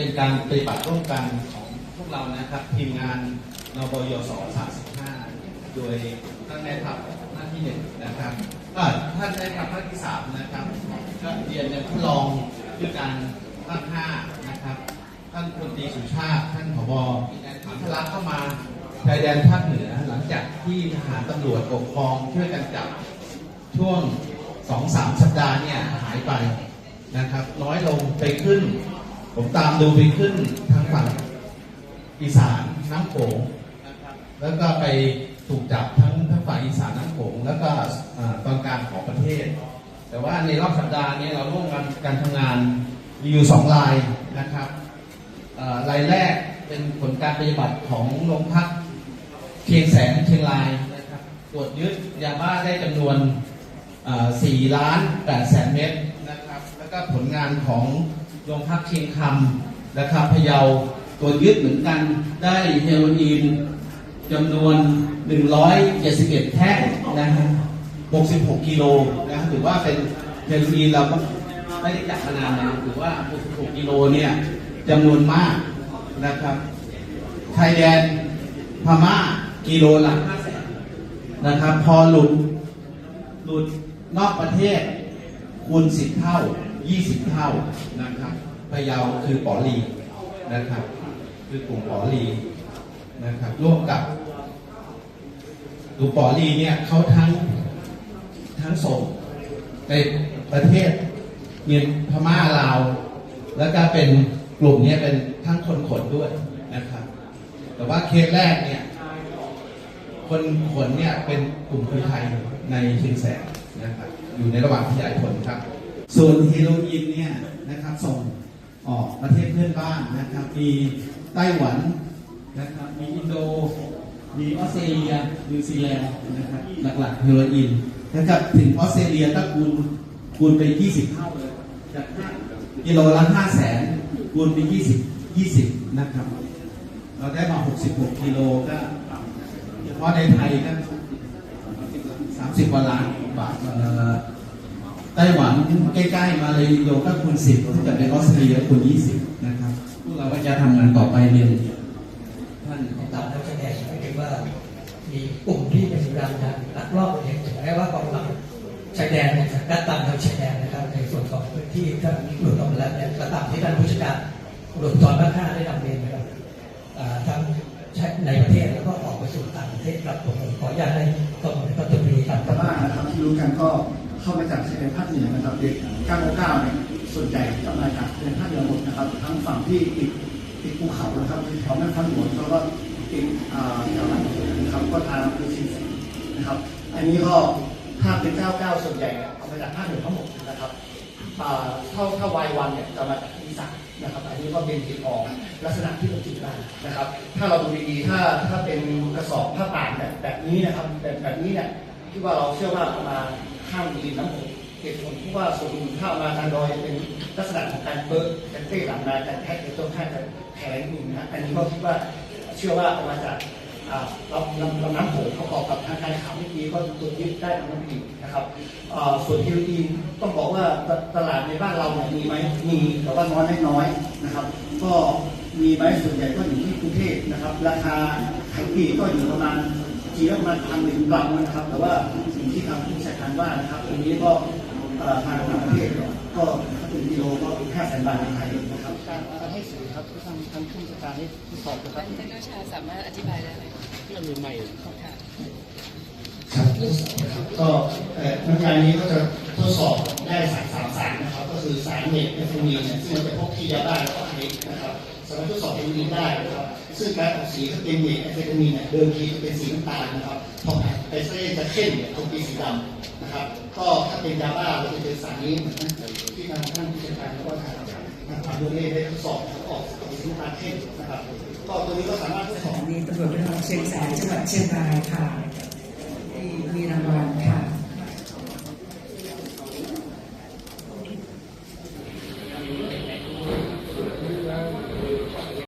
เป็นการปฏิบัติร่วมกันของพวกเรานะครับ ทีมงานนบยส35 โดยท่านนายทัพหน้าที่หนึ่งนะครับท่านนายทัพหน้าที่สามนะครับก็เรียนในท่านรองด้วยการภาคห้านะครับ ท่านพลตรีสุชาติ ท่านผบทลักเข้ามาชายแดนภาคเหนือหลังจากที่ทหารตำรวจปกครองช่วยกันจับช่วงสองสามสัปดาห์เนี่ยหายไปนะครับ น้อยลงไปขึ้น ผมตามดูไปขึ้นทางฝั่งอีสานน้ำโขงแล้วก็ไปถูกจับทั้งทั้งฝ่ายอีสานน้ำโขงแล้วก็ตอนกลางของประเทศ แต่ว่าในรอบสัปดาห์นี้เราร่วมกันการทำงานมีอยู่สองรายนะครับเอ่อรายแรกเป็นผลการปฏิบัติของโรงพักเชียงแสนเชียงรายนะครับตรวจยึดยาบ้าได้จำนวน4ล้าน8แสนเมตรนะครับ แล้วก็ผลงานของ โรงพักเชียงคำนะครับพะเยาตัวยึดเหมือนกันได้เฮโรอีนจำนวน 171 แท่งนะฮะ66 กิโลนะถือว่าเป็นเฮโรอีนเราไม่ได้จับมานานแล้วถือว่า 66 กิโลเนี่ยจำนวนมากนะครับชายแดนพม่ากิโลละ5แสนนะครับ พอหลุดหลุดนอกประเทศคูณสิบเท่า ยี่สิบเท่านะครับพะเยาคือปอลีนะครับ คือกลุ่มปอลีนะครับ ร่วมกับกลุ่มปอลีเนี่ยเขาทั้งทั้งส่งในประเทศเมียนพม่าลาว แล้วก็เป็นกลุ่มนี้เป็นทั้งคนขนด้วยนะครับ แต่ว่าเคสแรกเนี่ย คนขนเนี่ยเป็นกลุ่มคนไทยในเชียงแสนนะครับ อยู่ในระหว่างขยายผลครับ ส่วนเฮโรอีนเนี่ยนะครับส่งออกประเทศเพื่อนบ้านนะครับ มีไต้หวันนะครับมีอินโดมีออสเตรเลียนิวซีแลนด์นะครับหลักๆเฮโรอีนนะครับถึงออสเตรเลียถ้าคูณคูณไป 20 เท่าเลยจากกิโลละ5แสนคูณไป 20 20 นะครับ เราได้มา 66 กิโลก็เฉพาะในไทยก็สามสิบกว่าล้านบาท ไต้หวันใกล้ๆมาเลยโยก็คูณสิบถ้าเกิดในออสเตรเลียคูณยี่สิบนะครับ พวกเราก็จะทำงานต่อไปเรียนท่านตามนักแสดงหมายถึงว่า มีกลุ่มที่เป็นการลักลอบเห็นถึงแม้ว่ากองหลังชายแดนเนี่ยด้านตามทางชายแดนนะครับในส่วนของพื้นที่ถ้าหลุดออกมาแล้วเนี่ยก็ตามที่ท่านผู้จัดการหลุดตอนภาคห้าได้นำเรียนนะครับอ่าทั้งในประเทศแล้วก็ออกไปสู่ต่างประเทศครับผมขออนุญาตให้กรมก็จะมีการแต่ว่านะครับที่รู้กันก็ เข้ามาจากชายแดนภาคเหนือนะครับเด็ก999เนี่ยส่วนใหญ่จะมาจากชายแดนภาคเหนือหมดนะครับ ทั้งฝั่งที่ติดติดภูเขานะครับแถวแม่ฟ้าหลวงแล้วก็ติดอ่าแถวนั้นนะครับก็ทางคือชินสีนะครับ อันนี้ก็ถ้าเป็น 99 ส่วนใหญ่เนี่ยเอามาจากภาคเหนือทั้งหมดนะครับอ่าเท่าถ้าวายวันเนี่ยจะมาจากอีสานนะครับ อันนี้ก็เป็นติดออกลักษณะที่เราจิตได้นะครับ ถ้าเราดูดีๆถ้าถ้าเป็นกระสอบผ้าป่านแบบแบบนี้นะครับแบบแบบนี้เนี่ยที่ว่าเราเชื่อว่าเอามา ข้ามดินน้ำโขงเหตุผลที่ว่าส่วนถ้าเอามาทางดอยเป็นลักษณะของการเบิร์กการเต้หลังมาการแท็กในต้นข้างจะแข็งนิดนะอันนี้ก็คิดว่าเชื่อว่าเอามาจากอ่าลำลำลำน้ำโขงประกอบกับทางการข่าวเมื่อกี้ก็ตรวจยึดได้ทางน้ำพีนะครับส่วนฮิโรอีนต้องบอกว่าตตลาดในบ้านเราเนี่ยมีไหมมีแต่ว่าน้อยน้อยนะครับ ก็มีไหมส่วนใหญ่ก็อยู่ที่กรุงเทพนะครับ ราคาขายปลีกก็อยู่ประมาณจีนประมาณพันหนึ่งบาทนะครับ แต่ว่าสิ่งที่ทาง รงนี้ก็ทางต่างประเทศก็ถ้าเป็นกิโลก็ห้าแสนบาทในไทยนะครับการให้สื่อครับทางทางผู้จัดการให้ทดสอบนะครับท่านนักชาสามารถอธิบายได้ไหมคะเรื่องใหม่ค่ะครับก็เอ่อน้ำยานี้ก็จะทดสอบได้สารสามสารนะครับ ก็คือสารเมทเอฟมีนเนี่ยซึ่งมันจะพบที่ยาบ้าแล้วก็ไอซ์นะครับ สามารถทดสอบเอฟมีนได้นะครับ ซึ่งการออกสีถ้าเป็นเมทเอฟมีนเนี่ยเดิมทีจะเป็นสีน้ำตาลนะครับพอไปเส้นจะเข้มเนี่ยจะเป็นสีดำนะครับ ก็ถ้าเป็นยาบ้าเราจะเจอสารนี้เหมือนที่ทางท่านผู้จัดการแล้วก็ทางทางโรงเรียนได้ทดสอบออกสีน้ำตาลเข้มนะครับ ก็ตัวนี้ก็สามารถทดสอบมีตำรวจภูธรเชียงแสนจังหวัดเชียงรายค่ะที่มีรางวัล